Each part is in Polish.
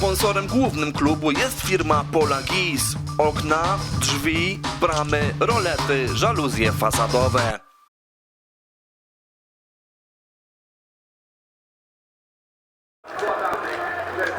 Sponsorem głównym klubu jest firma Pola Gis. Okna, drzwi, bramy, rolety, żaluzje fasadowe.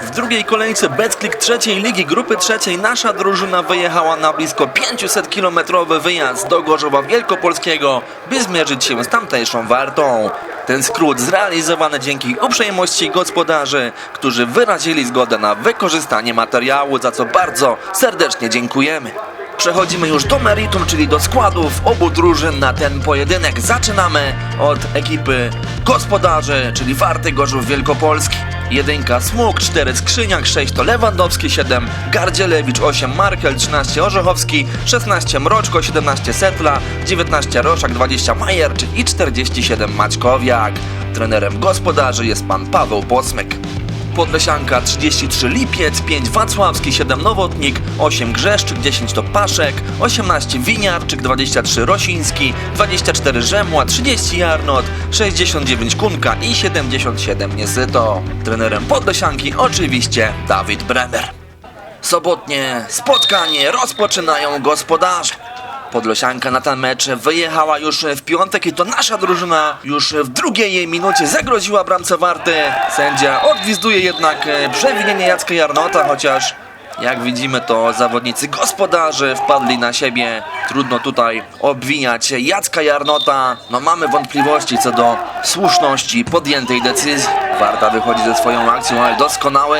W drugiej kolejce Betclick trzeciej ligi grupy trzeciej nasza drużyna wyjechała na blisko 500-kilometrowy wyjazd do Gorzowa Wielkopolskiego, by zmierzyć się z tamtejszą wartą. Ten skrót zrealizowany dzięki uprzejmości gospodarzy, którzy wyrazili zgodę na wykorzystanie materiału, za co bardzo serdecznie dziękujemy. Przechodzimy już do meritum, czyli do składów obu drużyn na ten pojedynek. Zaczynamy od ekipy gospodarzy, czyli Warty Gorzów Wielkopolski. Jedynka Smuk, 4 Skrzyniak, 6 to Lewandowski, 7 Gardzielewicz, 8 Markel, 13 Orzechowski, 16 Mroczko, 17 Setla, 19 Roszak, 20 Majerczyk i 47 Maćkowiak. Trenerem gospodarzy jest pan Paweł Pocmyk. Podlesianka 33 Lipiec, 5 Wacławski, 7 Nowotnik, 8 Grzeszczyk, 10 to Paszek, 18 Winiarczyk, 23 Rosiński, 24 Rzemła, 30 Jarnot, 69 Kunka i 77 Niezyto. Trenerem Podlesianki oczywiście Dawid Bremer. Sobotnie spotkanie rozpoczynają gospodarze. Podlosianka na ten mecz wyjechała już w piątek i to nasza drużyna już w drugiej minucie zagroziła bramce warty. Sędzia odgwizduje jednak przewinienie Jacka Jarnota, chociaż jak widzimy to zawodnicy gospodarzy wpadli na siebie. Trudno tutaj obwiniać Jacka Jarnota. No mamy wątpliwości co do słuszności podjętej decyzji. Warta wychodzi ze swoją akcją, ale doskonały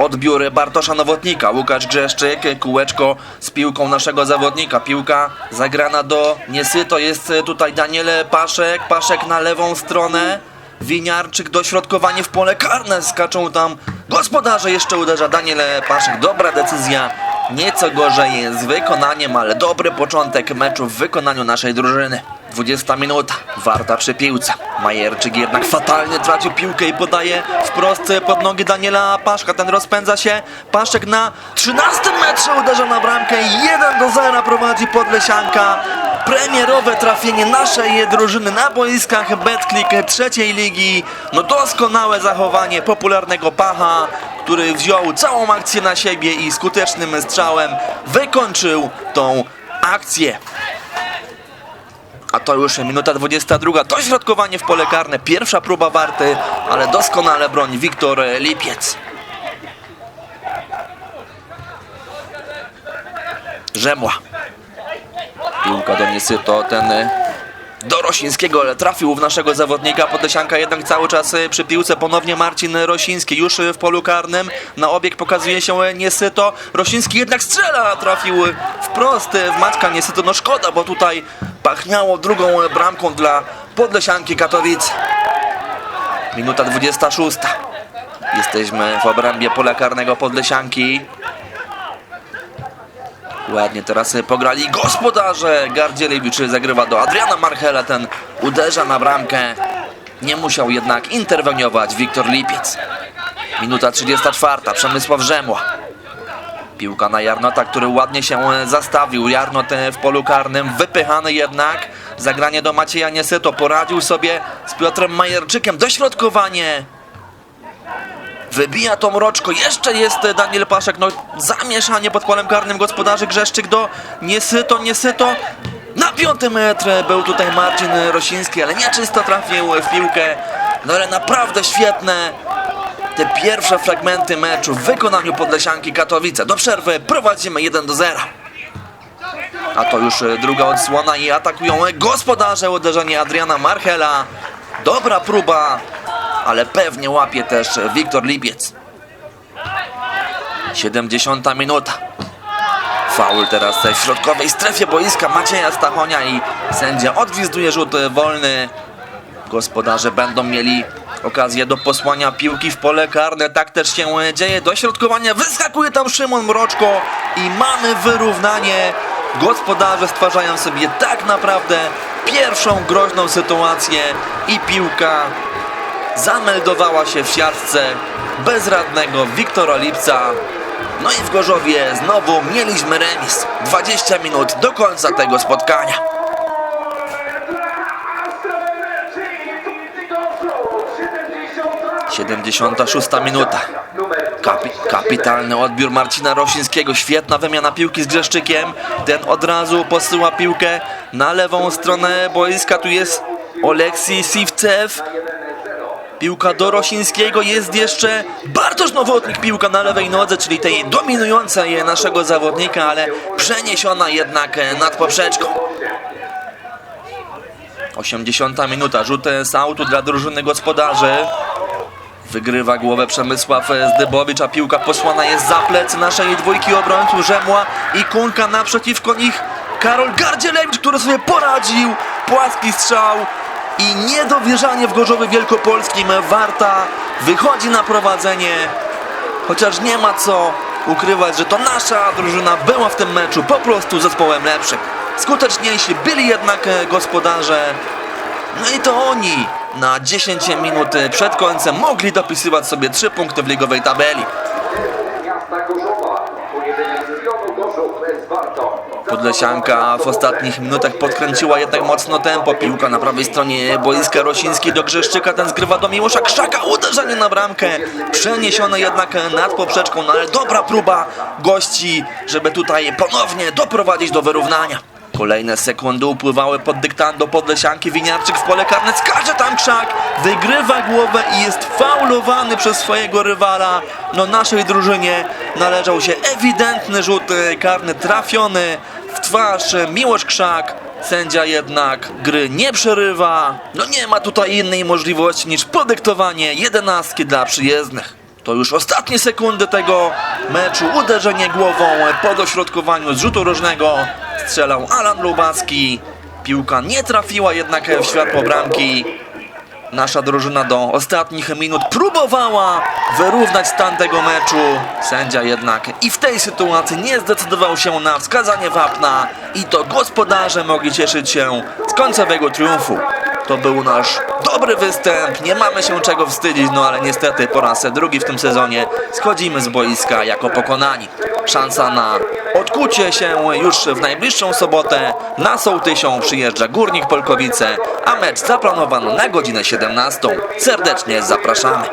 Odbiór Bartosza Nowotnika, Łukasz Grzeszczyk, kółeczko z piłką naszego zawodnika. Piłka zagrana do Niesyto, jest tutaj Daniel Paszek, Paszek na lewą stronę. Winiarczyk, dośrodkowanie w pole karne, skaczą tam gospodarze, jeszcze uderza Daniel Paszek, dobra decyzja. Nieco gorzej z wykonaniem, ale dobry początek meczu w wykonaniu naszej drużyny. 20 minuta, Warta przy piłce. Majerczyk jednak fatalnie tracił piłkę i podaje wprost pod nogi Daniela Paszka. Ten rozpędza się. Paszek na 13 metrze uderza na bramkę i 1 do 0 prowadzi Podlesianka. Premierowe trafienie naszej drużyny na boiskach Betclick trzeciej ligi. No doskonałe zachowanie popularnego Pacha, który wziął całą akcję na siebie i skutecznym strzałem wykończył tą akcję. A to już minuta 22. Dośrodkowanie w pole karne. Pierwsza próba warty, ale doskonale broni Wiktor Lipiec. Rzemła. Piłka do Niesyto, ten do Rosińskiego, ale trafił w naszego zawodnika. Podlesianka jednak cały czas y, przy piłce. Ponownie Marcin Rosiński już w polu karnym. Na obieg pokazuje się y, Niesyto. Rosiński jednak strzela, trafił wprost y, w Maćka Niesyto. No szkoda, bo tutaj pachniało drugą bramką dla Podlesianki Katowice. Minuta 26. Jesteśmy w obrębie pola karnego Podlesianki. Ładnie teraz pograli gospodarze. Gardzielewicz zagrywa do Adriana Marchela. Ten uderza na bramkę. Nie musiał jednak interweniować Wiktor Lipiec. Minuta 34. Przemysław Rzemła. Piłka na Jarnota, który ładnie się zastawił. Jarnot w polu karnym, wypychany jednak. Zagranie do Macieja Niesyto. Poradził sobie z Piotrem Majerczykiem. Dośrodkowanie. Wybija to mroczko. Jeszcze jest Daniel Paszek. No zamieszanie pod polem karnym gospodarzy Grzeszczyk do Niesyto, Niesyto. Na piąty metr był tutaj Marcin Rosiński, ale nieczysto trafił w piłkę. No ale naprawdę świetne te pierwsze fragmenty meczu w wykonaniu Podlesianki Katowice. Do przerwy prowadzimy 1 do 0. A to już druga odsłona i atakują gospodarze uderzenie Adriana Marchela. Dobra próba, ale pewnie łapie też Wiktor Lipiec. 70 minuta. Faul teraz w środkowej strefie boiska Macieja Stachonia i sędzia odgwizduje rzut wolny. Gospodarze będą mieli okazję do posłania piłki w pole karne. Tak też się dzieje. Dośrodkowania wyskakuje tam Szymon Mroczko i mamy wyrównanie. Gospodarze stwarzają sobie tak naprawdę pierwszą groźną sytuację i piłka zameldowała się w siatce bezradnego Wiktora Lipca. No i w Gorzowie znowu mieliśmy remis. 20 minut do końca tego spotkania. 76 minuta. Kapi kapitalny odbiór Marcina Rosińskiego, świetna wymiana piłki z Grzeszczykiem. Ten od razu posyła piłkę na lewą stronę boiska. Tu jest Oleksij Siwcew. Piłka do Rosińskiego, jest jeszcze Bartosz Nowotnik, piłka na lewej nodze, czyli tej dominującej naszego zawodnika, ale przeniesiona jednak nad poprzeczką. 80 minuta, rzut z autu dla drużyny gospodarzy. Wygrywa głowę Przemysław Zdybowicz, a piłka posłana jest za plecy naszej dwójki obrońców Rzemła i Kunka naprzeciwko nich Karol Gardzielewicz, który sobie poradził. Płaski strzał i niedowierzanie w Gorzowie Wielkopolskim. Warta wychodzi na prowadzenie, chociaż nie ma co ukrywać, że to nasza drużyna była w tym meczu po prostu zespołem lepszym. Skuteczniejsi byli jednak e, gospodarze, no i to oni na 10 minut przed końcem mogli dopisywać sobie 3 punkty w ligowej tabeli. Podlesianka w ostatnich minutach podkręciła jednak mocno tempo. Piłka na prawej stronie boiska Rosiński do Grzeszczyka. Ten zgrywa do Miłosza Krzaka. Uderzenie na bramkę. Przeniesione jednak nad poprzeczką. No ale dobra próba gości, żeby tutaj ponownie doprowadzić do wyrównania. Kolejne sekundy upływały pod dyktando Podlesianki. Winiarczyk w pole karne skacze tam Krzak. Wygrywa głowę i jest faulowany przez swojego rywala. No naszej drużynie należał się ewidentny rzut e, karny trafiony w twarz Miłosz Krzak. Sędzia jednak gry nie przerywa. No nie ma tutaj innej możliwości niż podyktowanie jedenastki dla przyjezdnych. To już ostatnie sekundy tego meczu. Uderzenie głową po dośrodkowaniu z rzutu rożnego. Strzelał Alan Lubaski. Piłka nie trafiła jednak w światło bramki. Nasza drużyna do ostatnich minut próbowała wyrównać stan tego meczu. Sędzia jednak i w tej sytuacji nie zdecydował się na wskazanie wapna i to gospodarze mogli cieszyć się z końcowego triumfu. To był nasz dobry występ, nie mamy się czego wstydzić, no ale niestety po raz drugi w tym sezonie schodzimy z boiska jako pokonani. Szansa na odkucie się już w najbliższą sobotę. Na Sołtysią przyjeżdża Górnik Polkowice, a mecz zaplanowano na godzinę 17. Serdecznie zapraszamy.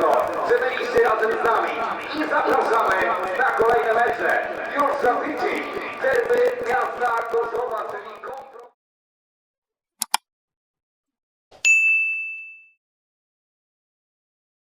Już za tydzień derby miasta czyli